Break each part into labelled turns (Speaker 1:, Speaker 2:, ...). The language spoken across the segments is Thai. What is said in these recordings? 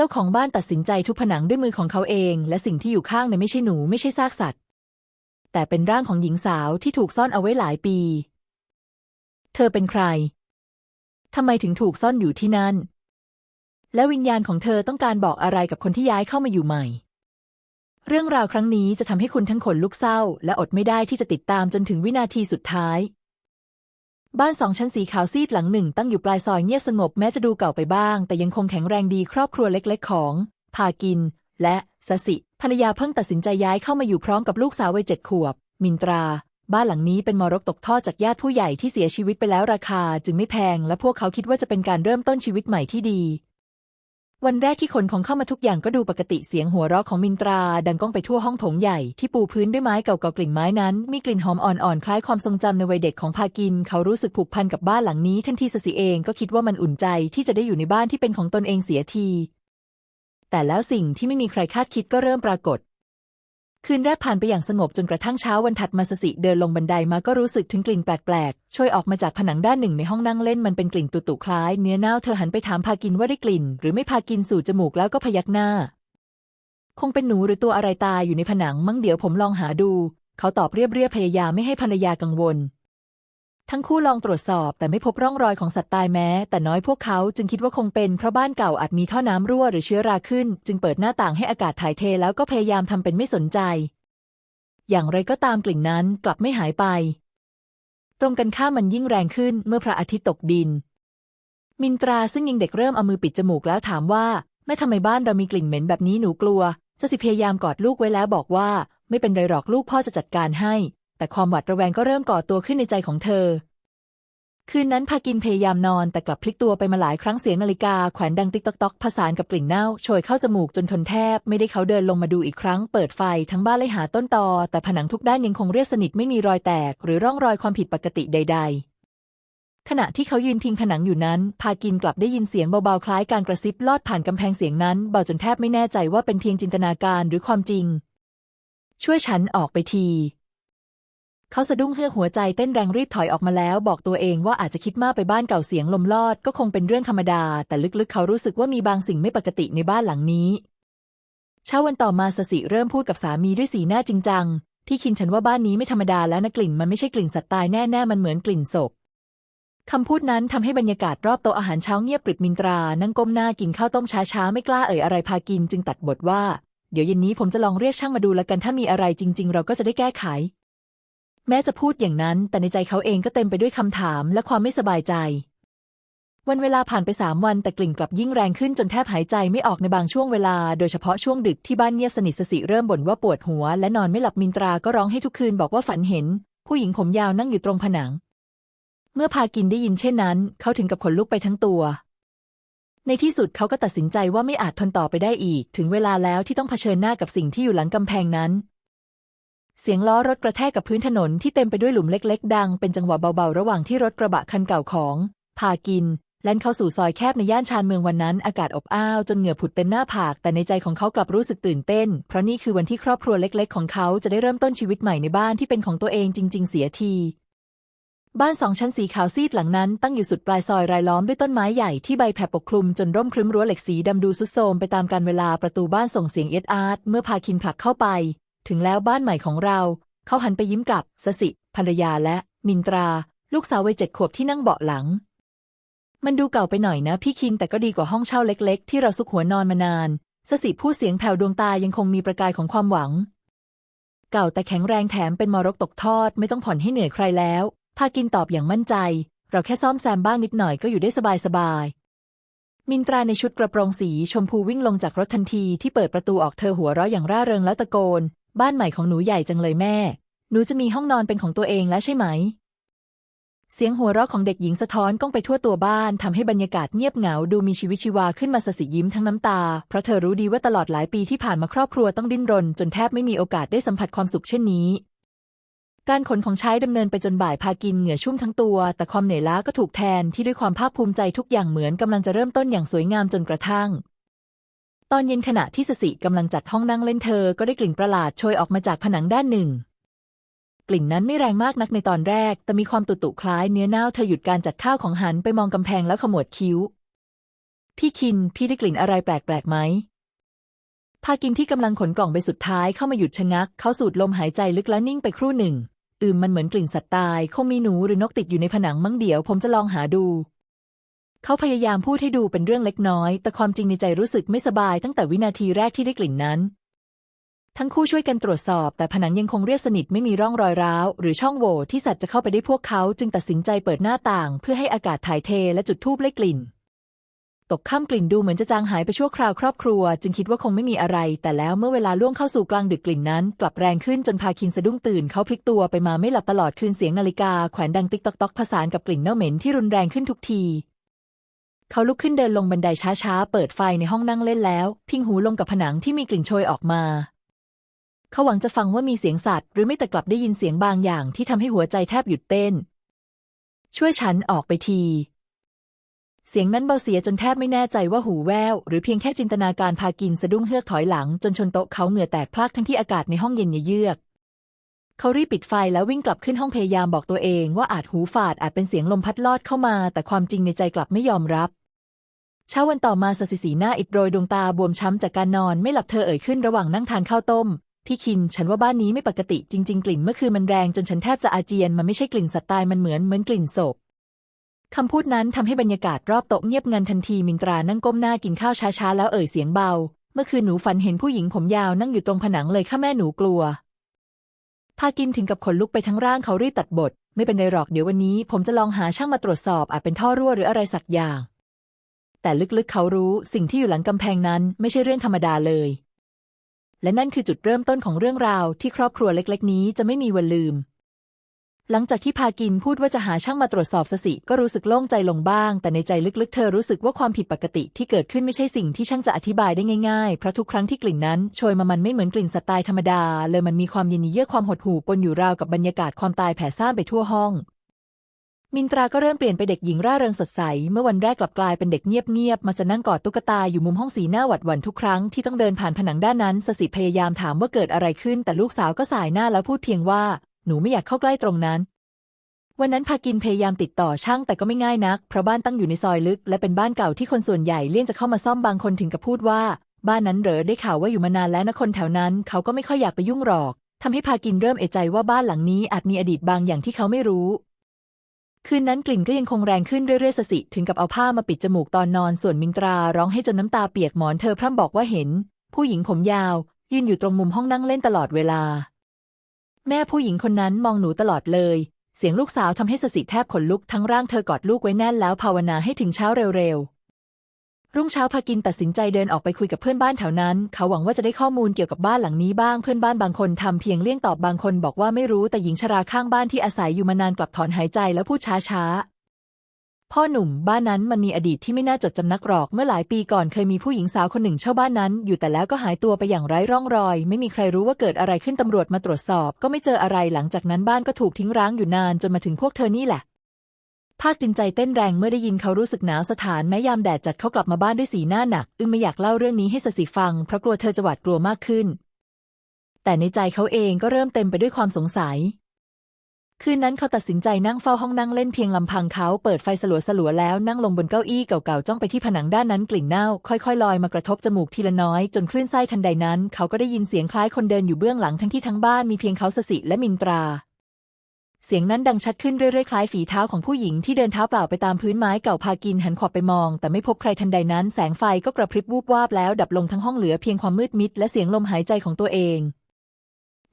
Speaker 1: เจ้าของบ้านตัดสินใจทุบผนังด้วยมือของเขาเอง และสิ่งที่อยู่ข้างในไม่ใช่หนูไม่ใช่ซากสัตว์ แต่เป็นร่างของหญิงสาวที่ถูกซ่อนเอาไว้หลายปี เธอเป็นใครทำไมถึงถูกซ่อนอยู่ที่นั่น และวิญญาณของเธอต้องการบอกอะไรกับคนที่ย้ายเข้ามาอยู่ใหม่ เรื่องราวครั้งนี้จะทำให้คุณทั้งขนลุกเศร้า และอดไม่ได้ที่จะติดตามจนถึงวินาทีสุดท้าย บ้านสองชั้นสีขาวซีดหลังหนึ่งตั้งอยู่ปลายซอยเงียบสงบแม้จะดูเก่าไปบ้าง แต่ยังคงแข็งแรงดีครอบครัวเล็กๆ ของพากิน และสสิภรรยาเพิ่งตัดสินใจย้ายเข้ามาอยู่พร้อมกับลูกสาววัยเจ็ดขวบ มินตรา บ้านหลังนี้เป็นมรดกตกทอดจากญาติผู้ใหญ่ที่เสียชีวิตไปแล้วราคา จึงไม่แพง และพวกเขาคิดว่าจะเป็นการเริ่มต้นชีวิตใหม่ที่ดี วันแรกที่คนของเข้ามาทุกอย่างก็ดูปกติเสียงหัวเราะของมินตรา ดังก้องไปทั่วห้องโถงใหญ่ที่ปูพื้นด้วยไม้เก่าๆกลิ่นไม้นั้น มีกลิ่นหอมอ่อนๆคล้ายความทรงจำในวัยเด็กของพากิน เขารู้สึกผูกพันกับบ้านหลังนี้ทันทีสสิเองก็คิดว่ามันอุ่นใจที่จะได้อยู่ในบ้านที่เป็นของตนเองเสียที แต่แล้วสิ่งที่ไม่มีใครคาดคิดก็เริ่มปรากฏ คืนแรกผ่านไปอย่างสงบจนกระทั่งเช้าวันถัดมาสสิเดินลงบันไดมาก็รู้สึกถึงกลิ่นแปลกๆ ช่วยออกมาจากผนังด้านหนึ่งในห้องนั่งเล่นมันเป็นกลิ่นตุ่ๆคล้ายเนื้อเน่าเธอหันไปถามพากินว่าได้กลิ่น หรือไม่พากินสู่จมูกแล้วก็พยักหน้า คงเป็นหนูหรือตัวอะไรตายอยู่ในผนังมั้งเดี๋ยวผมลองหาดู เขาตอบเรียบๆพยายามไม่ให้ภรรยากังวล ทั้งคู่ลองตรวจสอบแต่ไม่พบร่องรอยของสัตว์ตายแม้ แต่น้อยพวกเขาจึงคิดว่าคงเป็นเพราะบ้านเก่าอาจมีท่อน้ำรั่วหรือเชื้อราขึ้น จึงเปิดหน้าต่างให้อากาศถ่ายเทแล้วก็พยายามทำเป็นไม่สนใจ อย่างไรก็ตามกลิ่นนั้นกลับไม่หายไป ตรงกันข้ามมันยิ่งแรงขึ้นเมื่อพระอาทิตย์ตกดิน มินตราซึ่งยังเด็กเริ่มเอามือปิดจมูกแล้วถามว่าแม่ทำไมบ้านเรามีกลิ่นเหม็นแบบนี้หนูกลัวจะสิพยายามกอดลูกไว้แล้วบอกว่า ไม่เป็นไรหรอกลูกพ่อจะจัดการให้ แต่ความหวาดระแวงก็เริ่มก่อตัวขึ้นในใจของเธอ คืนนั้นพากินพยายามนอนแต่กลับพลิกตัวไปมาหลายครั้งเสียงนาฬิกาแขวนดังติ๊กตอกตอกผสานกับกลิ่นเน่าโชยเข้าจมูกจนทนแทบ ไม่ได้เขาเดินลงมาดูอีกครั้ง เปิดไฟทั้งบ้านเลยหาต้นตอ แต่ผนังทุกด้านยังคงเรียบสนิทไม่มีรอยแตก หรือร่องรอยความผิดปกติใด ๆขณะที่เขายืนพิงผนังอยู่นั้น พากินกลับได้ยินเสียงเบาๆ คล้ายการกระซิบลอดผ่านกำแพงเสียงนั้น เบาจนแทบไม่แน่ใจว่าเป็นเพียงจินตนาการหรือความจริง ช่วยฉันออกไปที เขาสะดุ้งเฮือกหัวใจเต้นแรงรีบถอยออกมาแล้ว บอกตัวเองว่าอาจจะคิดมากไปบ้านเก่าเสียงลมลอดก็คงเป็นเรื่องธรรมดา แต่ลึกๆ เขารู้สึกว่ามีบางสิ่งไม่ปกติในบ้านหลังนี้เช้าวันต่อมาสสิเริ่มพูดกับสามีด้วยสีหน้าจริงจังที่คินฉันว่าบ้านนี้ไม่ธรรมดาแล้วนะกลิ่นมันไม่ใช่กลิ่นสัตว์ตายแน่ๆมันเหมือนกลิ่นศพคำพูดนั้นทำให้บรรยากาศรอบโต๊ะอาหารเช้าเงียบปริบมินตรา นั่งก้มหน้ากินข้าวต้มช้าๆ ไม่กล้าเอ่ยอะไรพากินจึงตัดบทว่า เดี๋ยวเย็นนี้ผมจะลองเรียกช่างมาดูแล้วกันถ้ามีอะไรจริง ๆ เราก็จะได้แก้ไข แม้จะพูดอย่างนั้น แต่ในใจเขาเองก็เต็มไปด้วยคำถามและความไม่สบายใจ วันเวลาผ่านไปสามวันแต่กลิ่นกลับยิ่งแรงขึ้นจนแทบหายใจไม่ออกในบางช่วงเวลา โดยเฉพาะช่วงดึกที่บ้านเงียบสนิทสสิเริ่มบ่นว่าปวดหัว และนอนไม่หลับมินตราก็ร้องให้ทุกคืนบอกว่าฝันเห็น ผู้หญิงผมยาวนั่งอยู่ตรงผนัง เมื่อพากินได้ยินเช่นนั้น เขาถึงกับขนลุกไปทั้งตัว ในที่สุดเขาก็ตัดสินใจว่าไม่อาจทนต่อไปได้อีก ถึงเวลาแล้วที่ต้องเผชิญหน้ากับสิ่งที่อยู่หลังกำแพงนั้น เสียงล้อรถกระแทกกับพื้นถนนที่เต็มไปด้วยหลุมเล็ก ๆ ดังเป็นจังหวะเบาๆ ระหว่างที่รถกระบะคันเก่าของ พากิน แล่นเข้าสู่ซอยแคบในย่านชานเมืองวันนั้น อากาศอบอ้าวจนเหงื่อผุดเต็มหน้าผาก แต่ในใจของเขากลับรู้สึกตื่นเต้น เพราะนี่คือวันที่ครอบครัวเล็ก ๆ ของเขาจะได้เริ่มต้นชีวิตใหม่ในบ้านที่เป็นของตัวเองจริง ๆ เสียที บ้านสองชั้นสีขาวซีดหลังนั้นตั้งอยู่สุดปลายซอยรายล้อมด้วยต้นไม้ใหญ่ที่ใบแผ่ปกคลุมจนร่มครึ้มรั้วเหล็กสีดำดูสุดโทมไปตามกาลเวลาประตูบ้านส่งเสียงเอ็ดอาร์ตเมื่อพาคินผลักเข้าไป ถึงแล้วบ้านใหม่ของเรา เขาหันไปยิ้มกับสสิ ภรรยาและ มินตรา ลูกสาววัยเจ็ดขวบที่นั่งเบาะหลัง มันดูเก่าไปหน่อยนะพี่คินแต่ก็ดีกว่าห้องเช่าเล็ก ๆ ที่เราซุกหัวนอนมานานสสิพูดเสียงแผ่วดวงตายังคงมีประกายของความหวัง เก่าแต่แข็งแรงแถมเป็นมรกตกทอด ไม่ต้องผ่อนให้เหนื่อยใครแล้ว พากินตอบอย่างมั่นใจ เราแค่ซ่อมแซมบ้างนิดหน่อยก็อยู่ได้สบายๆมินตราในชุดกระโปรงสีชมพูวิ่งลงจากรถทันทีที่เปิดประตูออกเธอหัวเราะอย่างร่าเริงแล้วตะโกน บ้านใหม่ของหนูใหญ่จังเลยแม่ หนูจะมีห้องนอนเป็นของตัวเองแล้วใช่ไหม เสียงหัวเราะของเด็กหญิงสะท้อนก้องไปทั่วตัวบ้านทำให้บรรยากาศเงียบเหงาดูมีชีวิตชีวาขึ้นมาสสิยิ้มทั้งน้ำตา เพราะเธอรู้ดีว่าตลอดหลายปีที่ผ่านมาครอบครัวต้องดิ้นรน จนแทบไม่มีโอกาสได้สัมผัสความสุขเช่นนี้การขนของใช้ดำเนินไปจนบ่ายพากินเหงื่อชุ่มทั้งตัว แต่ความเหนื่อยล้าก็ถูกแทนที่ด้วยความภาคภูมิใจทุกอย่างเหมือนกำลังจะเริ่มต้นอย่างสวยงามจนกระทั่ง ตอนเย็นขณะที่สสิกำลังจัดห้องนั่งเล่นเธอก็ได้กลิ่นประหลาดโชยออกมาจากผนังด้านหนึ่ง กลิ่นนั้นไม่แรงมากนักในตอนแรก แต่มีความตุ่ๆคล้ายเนื้อเน่าเธอหยุดการจัดข้าวของหันไปมองกำแพงแล้วขมวดคิ้ว พี่คินพี่ได้กลิ่นอะไรแปลกๆไหมพากินที่กำลังขนกล่องใบสุดท้ายเข้ามาหยุดชะงัก เขาสูดลมหายใจลึกและนิ่งไปครู่หนึ่ง อืมมันเหมือนกลิ่นสัตว์ตาย คงมีหนูหรือนกติดอยู่ในผนังมั้งเดี๋ยว ผมจะลองหาดู เขาพยายามพูดให้ดูเป็นเรื่องเล็กน้อย แต่ความจริงในใจรู้สึกไม่สบายตั้งแต่วินาทีแรกที่ได้กลิ่นนั้น ทั้งคู่ช่วยกันตรวจสอบ แต่ผนังยังคงเรียบสนิทไม่มีร่องรอยร้าว หรือช่องโหว่ที่สัตว์จะเข้าไปได้พวกเขาจึงตัดสินใจเปิดหน้าต่าง เพื่อให้อากาศถ่ายเทและจุดธูปไล่กลิ่น ตกค่ำกลิ่นดูเหมือนจะจางหายไปชั่วคราวครอบครัว จึงคิดว่าคงไม่มีอะไร แต่แล้วเมื่อเวลาล่วงเข้าสู่กลางดึกกลิ่นนั้น กลับแรงขึ้นจนพาคินสะดุ้งตื่นเขาพลิกตัวไปมาไม่หลับตลอดคืนเสียงนาฬิกาแขวนดังติ๊กตอกตอกผสานกับกลิ่นเน่าเหม็นที่รุนแรงขึ้นทุกที เขาลุกขึ้นเดินลงบันไดช้าๆ เปิดไฟในห้องนั่งเล่นแล้ว พิงหูลงกับผนังที่มีกลิ่นโชยออกมา เขาหวังจะฟังว่ามีเสียงสัตว์ หรือไม่แต่กลับได้ยินเสียงบางอย่างที่ทำให้หัวใจแทบหยุดเต้น ช่วยฉันออกไปที เสียงนั้นเบาเสียจนแทบไม่แน่ใจว่าหูแวว หรือเพียงแค่จินตนาการพากินสะดุ้งเฮือกถอยหลัง จนชนโต๊ะเขาเหงื่อแตกพลากทั้งที่อากาศในห้องเย็นเยือกเขารีบปิดไฟแล้ววิ่งกลับขึ้นห้องพยายามบอกตัวเองว่าอาจหูฝาดอาจเป็นเสียงลมพัดลอดเข้ามา แต่ความจริงในใจกลับไม่ยอมรับ เช้าวันต่อมาสสิสีหน้าอิดโรยดวงตาบวมช้ำจากการนอนไม่หลับเธอเอ่ยขึ้นระหว่างนั่งทานข้าวต้ม พี่คิน ฉันว่าบ้านนี้ไม่ปกติจริง ๆ กลิ่นเมื่อคืนมันแรงจนฉันแทบจะอาเจียนมันไม่ใช่กลิ่นสัตว์ตายมันเหมือนเหมือนกลิ่นศพคำพูดนั้นทำให้บรรยากาศรอบโต๊ะเงียบงันทันทีมินตรานั่งก้มหน้ากินข้าวช้าๆแล้วเอ่ยเสียงเบา เมื่อคืนหนูฝันเห็นผู้หญิงผมยาวนั่งอยู่ตรงผนังเลยข้าแม่หนูกลัวพากินถึงกับขนลุกไปทั้งร่างเขารีบตัดบท ไม่เป็นไรหรอกเดี๋ยววันนี้ ผมจะลองหาช่างมาตรวจสอบอาจเป็นท่อรั่วหรืออะไรสักอย่าง แต่ลึกๆเขารู้สิ่งที่อยู่หลังกำแพงนั้นไม่ใช่เรื่องธรรมดาเลย และนั่นคือจุดเริ่มต้นของเรื่องราวที่ครอบครัวเล็ก ๆ นี้จะไม่มีวันลืม หลังจากที่พากินพูดว่าจะหาช่างมาตรวจสอบสสิก็รู้สึกโล่งใจลงบ้าง แต่ในใจลึกๆ เธอรู้สึกว่าความผิดปกติที่เกิดขึ้นไม่ใช่สิ่งที่ช่างจะอธิบายได้ง่ายๆ เพราะทุกครั้งที่กลิ่นนั้นโชยมามันไม่เหมือนกลิ่นสไตล์ธรรมดา เลยมันมีความเย็นเยือกความหดหู่ปนอยู่ราวกับบรรยากาศความตายแผ่ซ่านไปทั่วห้อง มินตราก็เริ่มเปลี่ยนไปเด็กหญิงร่าเริงสดใส เมื่อวันแรกกลับกลายเป็นเด็กเงียบๆมาจะนั่งกอดตุ๊กตาอยู่มุมห้องสีหน้าหวัดหวั่นทุกครั้งที่ต้องเดินผ่านผนังด้านนั้นสสิพยายามถามว่าเกิดอะไรขึ้น แต่ลูกสาวก็สายหน้าแล้วพูดเพียงว่า หนูไม่อยากเข้าใกล้ตรงนั้น วันนั้นพากินพยายามติดต่อช่างแต่ก็ไม่ง่ายนัก เพราะบ้านตั้งอยู่ในซอยลึก และเป็นบ้านเก่าที่คนส่วนใหญ่เลี่ยงจะเข้ามาซ่อมบางคนถึงกับพูดว่า บ้านนั้นเหรอได้ข่าวว่าอยู่มานานแล้วนะคนแถวนั้น เขาก็ไม่ค่อยอยากไปยุ่งหรอกทำให้พากินเริ่มเอะใจว่าบ้านหลังนี้อาจมีอดีตบางอย่างที่เขาไม่รู้ คืนนั้นกลิ่นก็ยังคงแรงขึ้นเรื่อยๆสสิถึงกับเอาผ้ามาปิดจมูกตอนนอนส่วนมิงตราร้องให้จนน้ำตาเปียกหมอนเธอพร่ำบอกว่าเห็น ผู้หญิงผมยาว ยืนอยู่ตรงมุมห้องนั่งเล่นตลอดเวลา แม่ผู้หญิงคนนั้นมองหนูตลอดเลย เสียงลูกสาวทำให้สสิแทบขนลุกทั้งร่างเธอกอดลูกไว้แน่นแล้วภาวนาให้ถึงเช้าเร็วๆ รุ่งเช้าพากินตัดสินใจเดินออกไปคุยกับเพื่อนบ้านแถวนั้น เขาหวังว่าจะได้ข้อมูลเกี่ยวกับบ้านหลังนี้บ้าง เพื่อนบ้านบางคนทำเพียงเลี่ยงตอบบางคนบอกว่าไม่รู้ แต่หญิงชราข้างบ้านที่อาศัยอยู่มานานกลับถอนหายใจแล้วพูดช้าๆ พ่อหนุ่มบ้านนั้นมันมีอดีตที่ไม่น่าจดจำนักหรอก เมื่อหลายปีก่อนเคยมีผู้หญิงสาวคนหนึ่งเช่าบ้านนั้น อยู่แต่แล้วก็หายตัวไปอย่างไร้ร่องรอย ไม่มีใครรู้ว่าเกิดอะไรขึ้นตำรวจมาตรวจสอบ ก็ไม่เจออะไรหลังจากนั้นบ้านก็ถูกทิ้งร้างอยู่นานจนมาถึงพวกเธอนี่แหละ ภาคจินใจเต้นแรงเมื่อได้ยินเขารู้สึกหนาวสถานแม้ยามแดดจัดเขากลับมาบ้านด้วยสีหน้าหนัก อึ้งไม่อยากเล่าเรื่องนี้ให้สสิฟัง เพราะกลัวเธอจะหวาดกลัวมากขึ้น แต่ในใจเขาเองก็เริ่มเต็มไปด้วยความสงสัย คืนนั้นเขาตัดสินใจนั่งเฝ้าห้องนั่งเล่นเพียงลำพังเขาเปิดไฟสลัวๆแล้วนั่งลงบนเก้าอี้เก่าๆจ้องไปที่ผนังด้านนั้นกลิ่นเน่า ค่อยๆลอยมากระทบจมูกทีละน้อยจนคลื่นไส้ทันใดนั้น เขาก็ได้ยินเสียงคล้ายคนเดินอยู่เบื้องหลังทั้งที่ทั้งบ้านมีเพียงเขาสสิและมินตรา เสียงนั้นดังชัดขึ้นเรื่อยๆ คล้ายฝีเท้าของผู้หญิงที่เดินเท้าเปล่าไปตามพื้นไม้เก่าพากินหันขวับไปมอง แต่ไม่พบใครทันใดนั้น แสงไฟก็กระพริบวูบวาบแล้วดับลงทั้งห้องเหลือเพียงความมืดมิดและเสียงลมหายใจของตัวเอง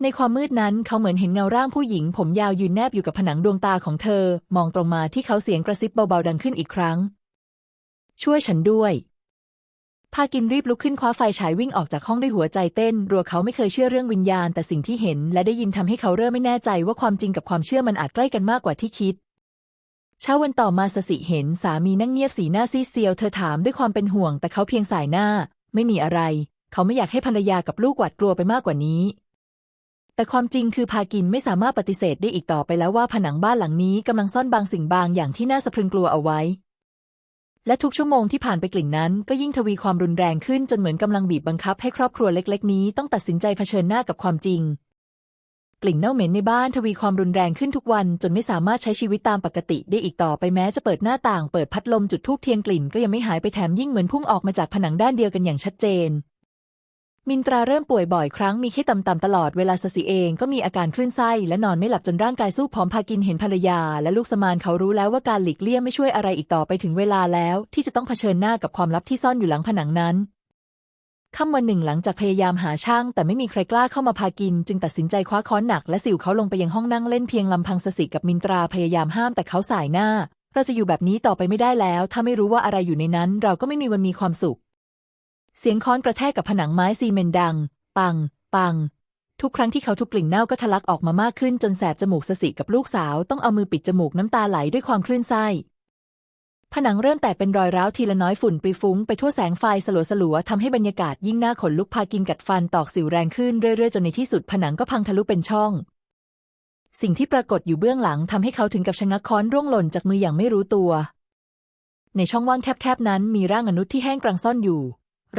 Speaker 1: ในความมืดนั้นเขาเหมือนเห็นเงาร่างผู้หญิง ผมยาวยืนแนบอยู่กับผนังดวงตาของเธอ มองตรงมาที่เขาเสียงกระซิบเบาๆดังขึ้นอีกครั้ง ช่วยฉันด้วย พากินรีบลุกขึ้นคว้าไฟฉายวิ่งออกจากห้องด้วยหัวใจเต้น รัวเขาไม่เคยเชื่อเรื่องวิญญาณ แต่สิ่งที่เห็นและได้ยินทำให้เขาเริ่มไม่แน่ใจว่าความจริงกับความเชื่อมันอาจใกล้กันมากกว่าที่คิด เช้าวันต่อมาสสิเห็นสามีนั่งเงียบสีหน้าซีเซียว เธอถามด้วยความเป็นห่วง แต่เขาเพียงสายหน้า ไม่มีอะไร เขาไม่อยากให้ภรรยากับลูกหวาดกลัวไปมากกว่านี้ แต่ความจริงคือพากินไม่สามารถปฏิเสธได้อีกต่อไปแล้วว่าผนังบ้านหลังนี้กำลังซ่อนบางสิ่งบางอย่างที่น่าสะพรึงกลัวเอาไว้ และทุกชั่วโมงที่ผ่านไปกลิ่นนั้น ก็ยิ่งทวีความรุนแรงขึ้นจนเหมือนกำลังบีบบังคับให้ครอบครัวเล็ก ๆ นี้ต้องตัดสินใจเผชิญหน้ากับความจริง กลิ่นเน่าเหม็นในบ้านทวีความรุนแรงขึ้นทุกวัน จนไม่สามารถใช้ชีวิตตามปกติได้อีกต่อไปแม้จะเปิดหน้าต่าง เปิดพัดลมจุดทูบเทียนกลิ่นก็ยังไม่หายไปแถมยิ่งเหมือนพุ่งออกมาจากผนังด้านเดียวกันอย่างชัดเจน มินตราเริ่มป่วยบ่อยครั้งมีไข้ต่ำๆตลอดเวลาสสิเองก็มีอาการคลื่นไส้และนอนไม่หลับจนร่างกายสู้ผอมพากินเห็นภรรยา และลูกสมานเขารู้แล้วว่าการหลีกเลี่ยงไม่ช่วยอะไรอีกต่อไปถึงเวลาแล้ว ที่จะต้องเผชิญหน้ากับความลับที่ซ่อนอยู่หลังผนังนั้นค่ำวันหนึ่งหลังจากพยายามหาช่าง แต่ไม่มีใครกล้าเข้ามาพากิน จึงตัดสินใจคว้าค้อนหนักและสิวเขาลงไปยังห้องนั่งเล่นเพียงลำพังสสิกับมินตราพยายามห้ามแต่เขาสายหน้า เราจะอยู่แบบนี้ต่อไปไม่ได้แล้ว ถ้าไม่รู้ว่าอะไรอยู่ในนั้น เราก็ไม่มีวันมีความสุข เสียงค้อนกระแทกกับผนังไม้ซีเมนต์ดัง ปัง ปัง ทุกครั้งที่เขาทุบกลิ่นเน่าก็ทะลักออกมามากขึ้นจนแสบจมูกสสิกับลูกสาวต้องเอามือปิดจมูกน้ำตาไหลด้วยความคลื่นไส้ผนังเริ่มแตกเป็นรอยร้าวทีละน้อยฝุ่นปลิฟุ้งไปทั่วแสงไฟสลัวสลัวๆทำให้บรรยากาศยิ่งน่าขนลุกพากินกัดฟันตอกสิวแรงขึ้นเรื่อยๆ จนในที่สุดผนังก็พังทะลุเป็นช่อง สิ่งที่ปรากฏอยู่เบื้องหลังทำให้เขาถึงกับชะงักค้อนร่วงหล่นจากมืออย่างไม่รู้ตัว ในช่องว่างแคบๆนั้นมีร่างมนุษย์ที่แห้งกรังซ่อนอยู่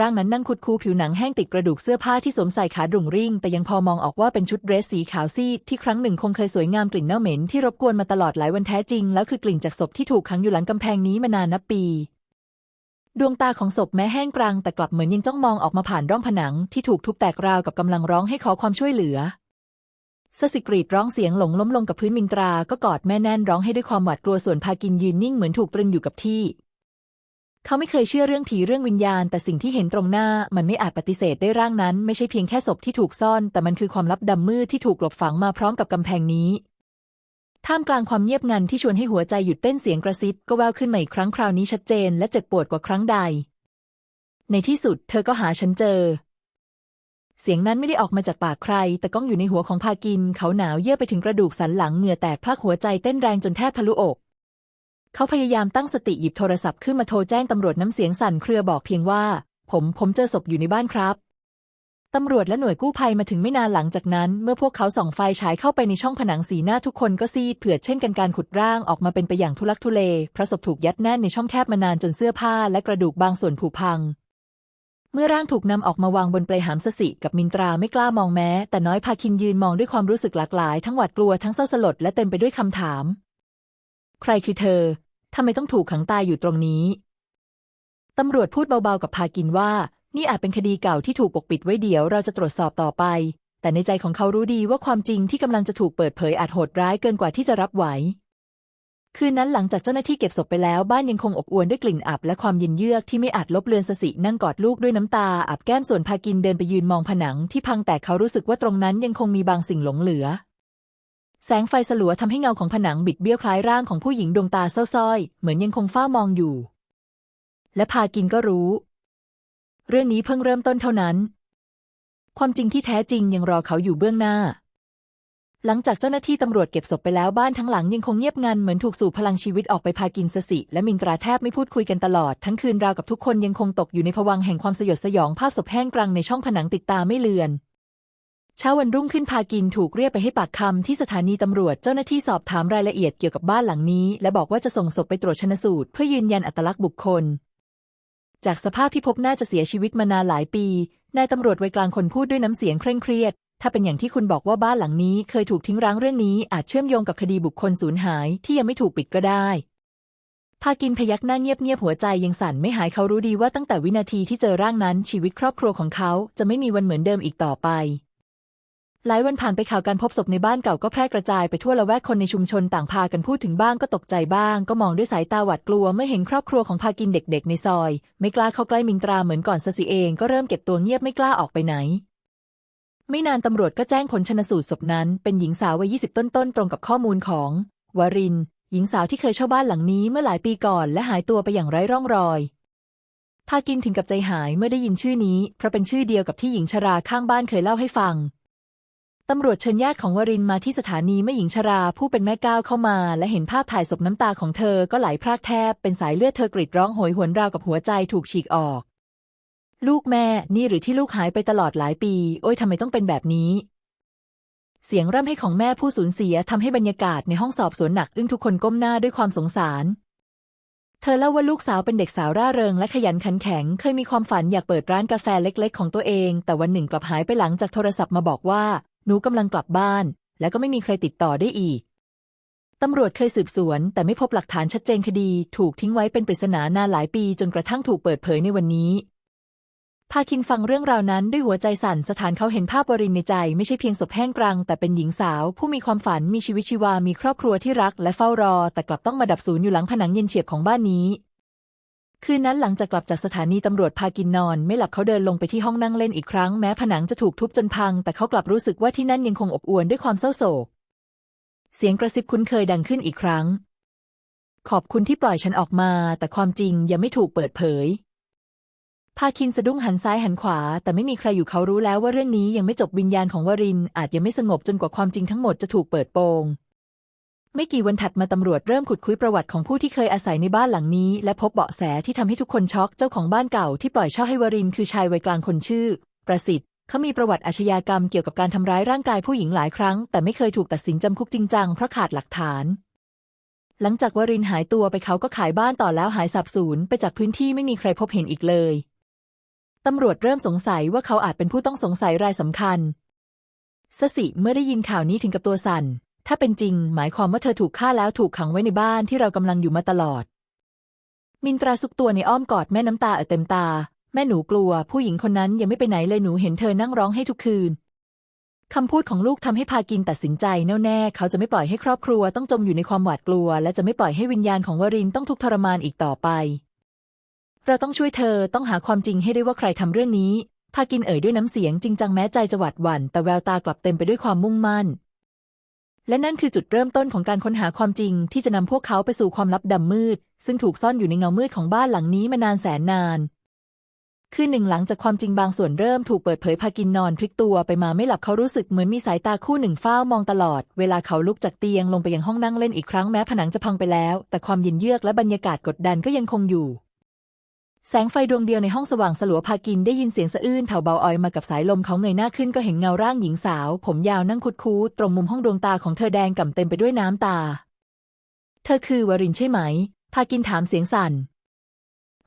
Speaker 1: ร่างนั้นนั่งคุดคูผิวหนังแห้งติดกระดูกเสื้อผ้าที่สวมใส่ขาดุ่งริ่ง แต่ยังพอมองออกว่าเป็นชุดเดรสสีขาวซีดที่ครั้งหนึ่งคงเคยสวยงามกลิ่นเน่าเหม็นที่รบกวนมาตลอดหลายวันแท้จริง แล้วคือกลิ่นจากศพที่ถูกขังอยู่หลังกำแพงนี้มานานนับปีดวงตาของศพแม้แห้งกรังแต่กลับเหมือนยังจ้องมองออกมาผ่านร่องผนังที่ถูกทุบแตกราวกับกำลังร้องให้ขอความช่วยเหลือสสิกรีดร้องเสียงหลงล้มลงกับพื้นมินตราก็กอดแม่แน่นร้องให้ด้วยความหวาดกลัวส่วนพากินยืนนิ่งเหมือนถูกตรึงอยู่กับที่ เขาไม่เคยเชื่อเรื่องผีเรื่องวิญญาณ แต่สิ่งที่เห็นตรงหน้ามันไม่อาจปฏิเสธได้ร่างนั้น ไม่ใช่เพียงแค่ศพที่ถูกซ่อน แต่มันคือความลับดำมืดที่ถูกกลบฝังมาพร้อมกับกำแพงนี้ท่ามกลางความเงียบงันที่ชวนให้หัวใจหยุดเต้นเสียงกระซิบก็แววขึ้นมาอีกครั้งคราวนี้ชัดเจน และเจ็บปวดกว่าครั้งใด ในที่สุดเธอก็หาฉันเจอ เสียงนั้นไม่ได้ออกมาจากปากใคร แต่ก้องอยู่ในหัวของพากิน เขาหนาวเยื่อไปถึงกระดูกสันหลังเหงื่อแตกพักหัวใจเต้นแรงจนแทบทะลุอก เขาพยายามตั้งสติหยิบโทรศัพท์ขึ้นมาโทรแจ้งตำรวจน้ำเสียงสั่นเครือบอกเพียงว่า ผมผมเจอศพอยู่ในบ้านครับตำรวจและหน่วยกู้ภัยมาถึงไม่นานหลังจากนั้น เมื่อพวกเขาส่องไฟฉายเข้าไปในช่องผนังสีหน้าทุกคนก็ซีดเผือดเช่นกันการขุดร่างออกมาเป็นไปอย่างทุลักทุเลเพราะศพถูกยัดแน่นในช่องแคบมานานจนเสื้อผ้าและกระดูกบางส่วนผุพัง เมื่อร่างถูกนำออกมาวางบนเปลหามสสิกับมินตราไม่กล้ามองแม้ แต่น้อยพาคินยืนมองด้วยความรู้สึกหลากหลาย ทั้งหวาดกลัวทั้งเศร้าสลดและเต็มไปด้วยคำถาม ใครคือเธอ ทำไมต้องถูกขังตายอยู่ตรงนี้ ตำรวจพูดเบาๆกับพากินว่า นี่อาจเป็นคดีเก่าที่ถูกปกปิดไว้เดี๋ยวเราจะตรวจสอบต่อไป แต่ในใจของเขารู้ดีว่าความจริงที่กำลังจะถูกเปิดเผยอาจโหดร้ายเกินกว่าที่จะรับไหว คืนนั้นหลังจากเจ้าหน้าที่เก็บศพไปแล้วบ้านยังคงอบอวลด้วยกลิ่นอับและความเย็นเยือกที่ไม่อาจลบเลือนสสินั่งกอดลูกด้วยน้ำตาอับแก้มส่วนพากินเดินไปยืนมองผนังที่พังแต่เขารู้สึกว่าตรงนั้นยังคงมีบางสิ่งหลงเหลือ แสงไฟสลัวทำให้เงาของผนังบิดเบี้ยวคล้ายร่างของผู้หญิงดวงตาเศร้าส้อย เหมือนยังคงเฝ้ามองอยู่ และพากินก็รู้ เรื่องนี้เพิ่งเริ่มต้นเท่านั้น ความจริงที่แท้จริงยังรอเขาอยู่เบื้องหน้า หลังจากเจ้าหน้าที่ตำรวจเก็บศพไปแล้วบ้านทั้งหลังยังคงเงียบงันเหมือนถูกสูบพลังชีวิตออกไปพากินสสิ และมินตราแทบไม่พูดคุยกันตลอด ทั้งคืนราวกับทุกคนยังคงตกอยู่ในภวังค์แห่งความสยดสยองภาพศพแห้งกรังในช่องผนังติดตาไม่เลือน เช้าวันรุ่งขึ้นพากินถูกเรียกไปให้ปากคำที่สถานีตำรวจเจ้าหน้าที่สอบถามรายละเอียดเกี่ยวกับบ้านหลังนี้ และบอกว่าจะส่งศพไปตรวจชนสูตร เพื่อยืนยันอัตลักษณ์บุคคล จากสภาพที่พบน่าจะเสียชีวิตมานานหลายปีนายตำรวจวัยกลางคนพูดด้วยน้ำเสียงเคร่งเครียด ถ้าเป็นอย่างที่คุณบอกว่าบ้านหลังนี้เคยถูกทิ้งร้างเรื่องนี้อาจเชื่อมโยงกับคดีบุคคลสูญหายที่ยังไม่ถูกปิดก็ได้พากินพยักหน้าเงียบๆหัวใจยังสั่นไม่หายเขารู้ดีว่าตั้งแต่วินาทีที่เจอร่างนั้นชีวิตครอบครัวของเขาจะไม่มีวันเหมือนเดิมอีกต่อไป หลายวันผ่านไปข่าวการพบศพในบ้านเก่าก็แพร่กระจายไปทั่วละแวกคนในชุมชนต่างพากันพูดถึงบ้างก็ตกใจบ้าง ก็มองด้วยสายตาหวาดกลัวเมื่อเห็นครอบครัวของพากินเด็กๆในซอย ไม่กล้าเข้าใกล้มิงตราเหมือนก่อนสสิเองก็เริ่มเก็บตัวเงียบไม่กล้าออกไปไหน ไม่นานตำรวจก็แจ้งผลชนสูตรศพนั้นเป็นหญิงสาววัยยี่สิบต้นๆตรงกับข้อมูลของวริน หญิงสาวที่เคยเช่าบ้านหลังนี้เมื่อหลายปีก่อนและหายตัวไปอย่างไร้ร่องรอยพากินถึงกับใจหายเมื่อได้ยินชื่อนี้ เพราะเป็นชื่อเดียวกับที่หญิงชราข้างบ้านเคยเล่าให้ฟัง ตำรวจเชิญญาติของวรินมาที่สถานีเมื่อหญิงชรา ผู้เป็นแม่ก้าวเข้ามา และเห็นภาพถ่ายศพน้ำตาของเธอก็ไหลพรากแทบ เป็นสายเลือดเธอกรีดร้องโหยหวนราวกับหัวใจถูกฉีกออก ลูกแม่นี่หรือที่ลูกหายไปตลอดหลายปี โอ้ยทำไมต้องเป็นแบบนี้ เสียงร่ำให้ของแม่ผู้สูญเสียทำให้บรรยากาศในห้องสอบสวนหนักอึ้งทุกคนก้มหน้าด้วยความสงสาร เธอเล่าว่าลูกสาวเป็นเด็กสาวร่าเริงและขยันขันแข็ง เคยมีความฝันอยากเปิดร้านกาแฟเล็ก ๆ ของตัวเอง แต่วันหนึ่งกลับหายไปหลังจากโทรศัพท์มาบอกว่า หนูกำลังกลับบ้าน และก็ไม่มีใครติดต่อได้อีก ตำรวจเคยสืบสวน แต่ไม่พบหลักฐานชัดเจนคดี ถูกทิ้งไว้เป็นปริศนานานหลายปีจนกระทั่งถูกเปิดเผยในวันนี้ พาคินฟังเรื่องราวนั้นด้วยหัวใจสั่นสถานเขาเห็นภาพวรินในใจ ไม่ใช่เพียงศพแห้งกรัง แต่เป็นหญิงสาว ผู้มีความฝันมีชีวิตชีวามีครอบครัวที่รัก และเฝ้ารอ แต่กลับต้องมาดับสูญอยู่หลังผนังเย็นเฉียบของบ้านนี้ คืนนั้นหลังจากกลับจากสถานีตำรวจพากินนอน ไม่หลับเขาเดินลงไปที่ห้องนั่งเล่นอีกครั้งแม้ผนังจะถูกทุบจนพัง แต่เขากลับรู้สึกว่าที่นั่นยังคงอบอวลด้วยความเศร้าโศก เสียงกระซิบคุ้นเคยดังขึ้นอีกครั้ง ขอบคุณที่ปล่อยฉันออกมา แต่ความจริงยังไม่ถูกเปิดเผยพาคินสะดุ้งหันซ้ายหันขวา แต่ไม่มีใครอยู่เขารู้แล้วว่าเรื่องนี้ยังไม่จบวิญญาณของวรินอาจยังไม่สงบจนกว่าความจริงทั้งหมดจะถูกเปิดโปง ไม่กี่วันถัดมาตำรวจเริ่มขุดคุยประวัติของผู้ที่เคยอาศัยในบ้านหลังนี้ และพบเบาะแสที่ทำให้ทุกคนช็อกเจ้าของบ้านเก่าที่ปล่อยเช่าให้วรินคือชายวัยกลางคนชื่อ ประสิทธิ์เขามีประวัติอาชญากรรมเกี่ยวกับการทำร้ายร่างกายผู้หญิงหลายครั้ง แต่ไม่เคยถูกตัดสินจำคุกจริงจังเพราะขาดหลักฐาน หลังจากวรินหายตัวไปเขาก็ขายบ้านต่อแล้วหายสับสูญไปจากพื้นที่ไม่มีใครพบเห็นอีกเลยตำรวจเริ่มสงสัยว่าเขาอาจเป็นผู้ต้องสงสัยรายสำคัญสสิเมื่อได้ยินข่าวนี้ถึงกับตัวสั่น ถ้าเป็นจริง หมายความว่าเธอถูกฆ่าแล้วถูกขังไว้ในบ้านที่เรากำลังอยู่มาตลอด มินตราซุกตัวในอ้อมกอดแม่น้ำตาเอ่อเต็มตา แม่หนูกลัว ผู้หญิงคนนั้นยังไม่ไปไหนเลยหนูเห็นเธอนั่งร้องให้ทุกคืนคำพูดของลูกทำให้พากินตัดสินใจแน่วแน่ เขาจะไม่ปล่อยให้ครอบครัวต้องจมอยู่ในความหวาดกลัว และจะไม่ปล่อยให้วิญญาณของวรินต้องทุกข์ทรมานอีกต่อไป เราต้องช่วยเธอต้องหาความจริงให้ได้ว่าใครทำเรื่องนี้พากินเอ่ยด้วยน้ำเสียงจริงจังแม้ใจจะหวาดหวั่นแต่แววตากลับเต็มไปด้วยความมุ่งมั่น และนั่นคือจุดเริ่มต้นของการค้นหาความจริง ที่จะนำพวกเขาไปสู่ความลับดำมืด ซึ่งถูกซ่อนอยู่ในเงามืดของบ้านหลังนี้มานานแสนนานคืนหนึ่งหลังจากความจริงบางส่วนเริ่มถูกเปิดเผยพากินนอนพลิกตัวไปมาไม่หลับเขารู้สึกเหมือนมีสายตาคู่หนึ่งเฝ้ามองตลอด เวลาเขาลุกจากเตียงลงไปยังห้องนั่งเล่นอีกครั้งแม้ผนังจะพังไปแล้ว แต่ความเย็นเยือกและบรรยากาศกดดันก็ยังคงอยู่ แสงไฟดวงเดียวในห้องสว่างสลัวพากินได้ยินเสียงสะอื้นแผ่วเบาออยมากับสายลมเขาเงยหน้าขึ้นก็เห็นเงาร่างหญิงสาว ผมยาวนั่งคุดคูตรงมุมห้องดวงตาของเธอแดงก่ำเต็มไปด้วยน้ำตา เธอคือวรินใช่ไหม พากินถามเสียงสั่น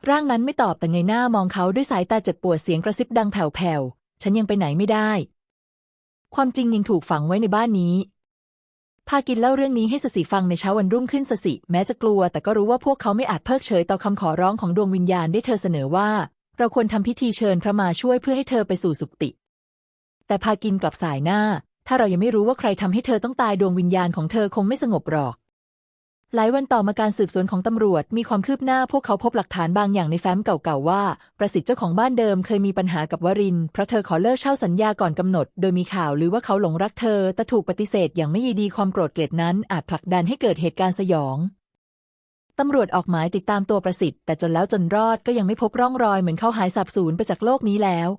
Speaker 1: ร่างนั้นไม่ตอบแต่เงยหน้ามองเขาด้วยสายตาเจ็บปวดเสียงกระซิบดังแผ่วๆ ฉันยังไปไหนไม่ได้ ความจริงยังถูกฝังไว้ในบ้านนี้ พากินเล่าเรื่องนี้ให้สสิฟังในเช้าวันรุ่งขึ้นสสิ แม้จะกลัว แต่ก็รู้ว่าพวกเขาไม่อาจเพิกเฉยต่อคำขอร้องของดวงวิญญาณได้เธอเสนอว่า เราควรทำพิธีเชิญพระมาช่วยเพื่อให้เธอไปสู่สุคติ แต่พากินกลับสายหน้า ถ้าเรายังไม่รู้ว่าใครทำให้เธอต้องตายดวงวิญญาณของเธอคงไม่สงบหรอก หลายวันต่อมาการสืบสวนของตำรวจมีความคืบหน้าพวกเขาพบหลักฐานบางอย่างในแฟ้มเก่าๆว่า ประสิทธิ์เจ้าของบ้านเดิมเคยมีปัญหากับวรินเพราะเธอขอเลิกเช่าสัญญาก่อนกำหนด โดยมีข่าวหรือว่าเขาหลงรักเธอ แต่ถูกปฏิเสธอย่างไม่ยีดีความโกรธเกลียดนั้นอาจผลักดันให้เกิดเหตุการณ์สยองตำรวจออกหมายติดตามตัวประสิทธิ์แต่จนแล้วจนรอดก็ยังไม่พบร่องรอยเหมือนเขาหายสาบสูญไปจากโลกนี้แล้ว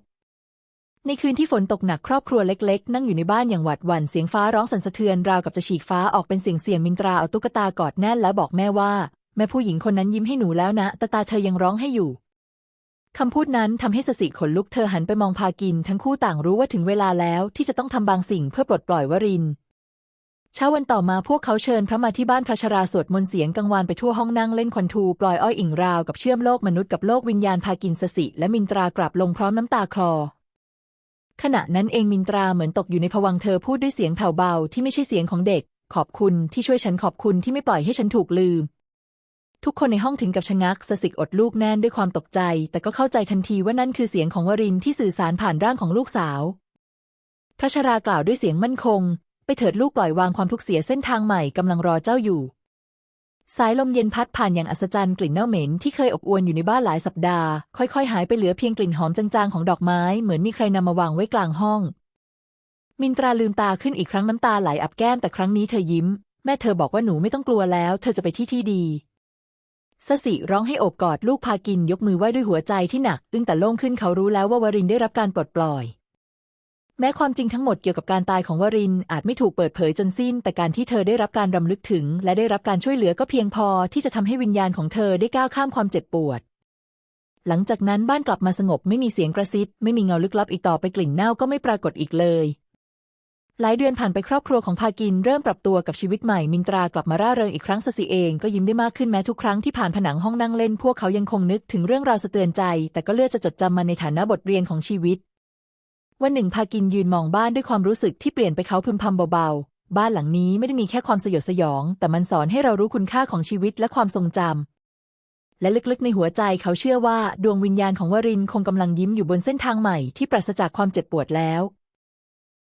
Speaker 1: ในคืนที่ฝนตกหนักครอบครัวเล็ก ๆ นั่งอยู่ในบ้านอย่างหวาดหวั่นเสียงฟ้าร้องสั่นสะเทือนราวกับจะฉีกฟ้าออกเป็นเสียงเสียงมินตราเอาตุ๊กตากอดแน่นแล้วบอกแม่ว่า แม่ผู้หญิงคนนั้นยิ้มให้หนูแล้วนะแต่ตาเธอยังร้องให้อยู่คำพูดนั้นทำให้สสิขนลุกเธอหันไปมองพากิน ทั้งคู่ต่างรู้ว่าถึงเวลาแล้วที่จะต้องทำบางสิ่งเพื่อปลดปล่อยวรินเช้าวันต่อมาพวกเขาเชิญพระมาที่บ้านพระชราสวดมนต์เสียงกังวานไปทั่วห้องนั่งเล่นควันทูปลอยอ้อยอิงราวกับเชื่อมโลกมนุษย์กับโลกวิญญาณพากินสสิและมินตรากราบลงพร้อมน้ำตาคลอ ขณะนั้นเองมินตราเหมือนตกอยู่ในภวังเธอพูดด้วยเสียงแผ่วเบาที่ไม่ใช่เสียงของเด็ก ขอบคุณที่ช่วยฉันขอบคุณที่ไม่ปล่อยให้ฉันถูกลืม ทุกคนในห้องถึงกับชะงักสสิกอดลูกแน่นด้วยความตกใจ แต่ก็เข้าใจทันทีว่านั่นคือเสียงของวรินที่สื่อสารผ่านร่างของลูกสาว พระชรากล่าวด้วยเสียงมั่นคง ไปเถิดลูกปล่อยวางความทุกข์เสียเส้นทางใหม่กำลังรอเจ้าอยู่ สายลมเย็นพัดผ่านอย่างอัศจรรย์กลิ่นเน่าเหม็นที่เคยอบอวลอยู่ในบ้านหลายสัปดาห์ ค่อยๆ หายไปเหลือเพียงกลิ่นหอมจางๆ ของดอกไม้เหมือนมีใครนำมาวางไว้กลางห้อง มินตราลืมตาขึ้นอีกครั้งน้ำตาไหลอับแก้มแต่ครั้งนี้เธอยิ้ม แม่เธอบอกว่าหนูไม่ต้องกลัวแล้ว เธอจะไปที่ที่ดีสสิร้องให้โอบกอดลูกพากินยกมือไหว้ด้วยหัวใจที่หนัก อึ้งแต่โล่งขึ้นเขารู้แล้วว่าวรินได้รับการปลดปล่อย แม้ความจริงทั้งหมดเกี่ยวกับการตายของวรินอาจไม่ถูกเปิดเผยจนสิ้น แต่การที่เธอได้รับการรำลึกถึง และได้รับการช่วยเหลือก็เพียงพอที่จะทำให้วิญญาณของเธอได้ก้าวข้ามความเจ็บปวด หลังจากนั้นบ้านกลับมาสงบไม่มีเสียงกระซิบไม่มีเงาลึกลับอีกต่อไปกลิ่นเน่าก็ไม่ปรากฏอีกเลย หลายเดือนผ่านไปครอบครัวของพากินเริ่มปรับตัวกับชีวิตใหม่มินตรากลับมาร่าเริงอีกครั้งสสิเองก็ยิ้มได้มากขึ้นแม้ทุกครั้งที่ผ่านผนังห้องนั่งเล่น พวกเขายังคงนึกถึงเรื่องราวสะเตือนใจ แต่ก็เลือกจะจดจำมันในฐานะบทเรียนของชีวิต วันหนึ่งพากินยืนมองบ้านด้วยความรู้สึกที่เปลี่ยนไปเขาพึมพำเบาๆ บ้านหลังนี้ไม่ได้มีแค่ความสยดสยอง แต่มันสอนให้เรารู้คุณค่าของชีวิตและความทรงจำและลึกๆในหัวใจเขาเชื่อว่าดวงวิญญาณของวรินคงกำลังยิ้มอยู่บนเส้นทางใหม่ที่ปราศจากความเจ็บปวดแล้ว